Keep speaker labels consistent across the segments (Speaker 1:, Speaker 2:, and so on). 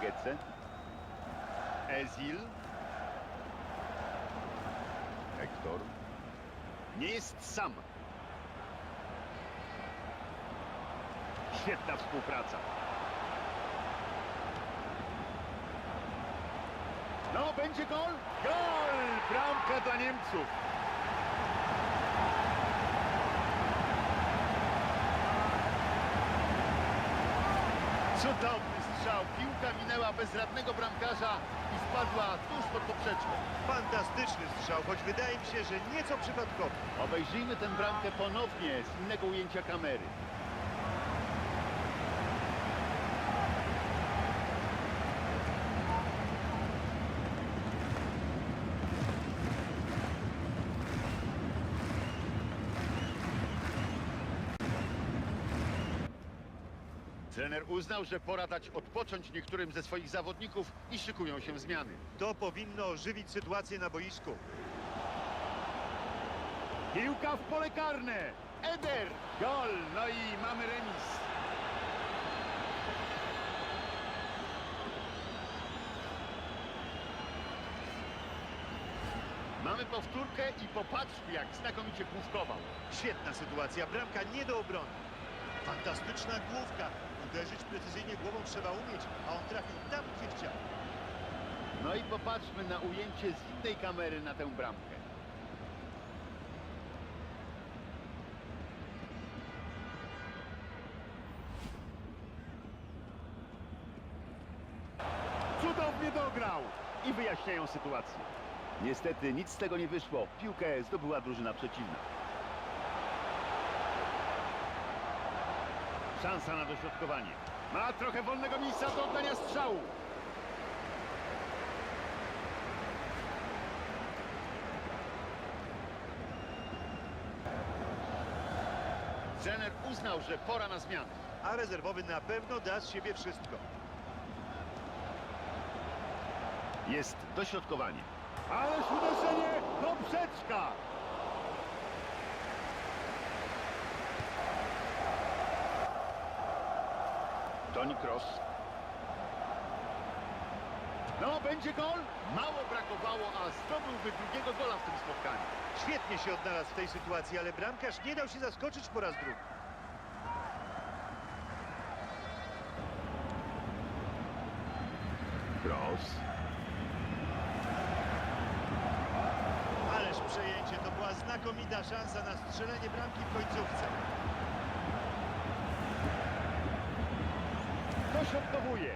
Speaker 1: Gece. Ezil. Hector. Nie jest sam. Świetna współpraca. No, będzie gol? Gol! Bramka dla Niemców. Cudowny strzał. Piłka minęła bezradnego bramkarza i spadła tuż pod poprzeczką.
Speaker 2: Fantastyczny strzał, choć wydaje mi się, że nieco przypadkowy.
Speaker 1: Obejrzyjmy tę bramkę ponownie z innego ujęcia kamery. Trener uznał, że pora dać odpocząć niektórym ze swoich zawodników i szykują się zmiany.
Speaker 2: To powinno ożywić sytuację na boisku.
Speaker 1: Piłka w pole karne. Eder. Gol. No i mamy remis. Mamy powtórkę i popatrzmy, jak znakomicie główkował.
Speaker 2: Świetna sytuacja, bramka nie do obrony. Fantastyczna główka. Uderzyć precyzyjnie głową trzeba umieć, a on trafił tam, gdzie chciał.
Speaker 1: No i popatrzmy na ujęcie z innej kamery na tę bramkę. Cudownie dograł! I wyjaśniają sytuację. Niestety nic z tego nie wyszło. Piłkę zdobyła drużyna przeciwna. Szansa na dośrodkowanie. Ma trochę wolnego miejsca do oddania strzału. Trener uznał, że pora na zmianę.
Speaker 2: A rezerwowy na pewno da z siebie wszystko.
Speaker 1: Jest dośrodkowanie. Ależ uderzenie! Poprzeczka! Toni Kroos. No, będzie gol? Mało brakowało, a zdobyłby drugiego gola w tym spotkaniu.
Speaker 2: Świetnie się odnalazł w tej sytuacji, ale bramkarz nie dał się zaskoczyć po raz drugi.
Speaker 1: Kroos.
Speaker 2: Ależ przejęcie, to była znakomita szansa na strzelenie bramki w końcówce.
Speaker 1: Dośrodkowuje.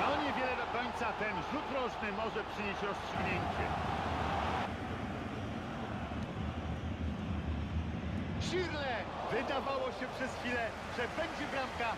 Speaker 1: No niewiele do końca. Ten rzut rożny może przynieść rozstrzygnięcie. Szirle! Wydawało się przez chwilę, że będzie bramka,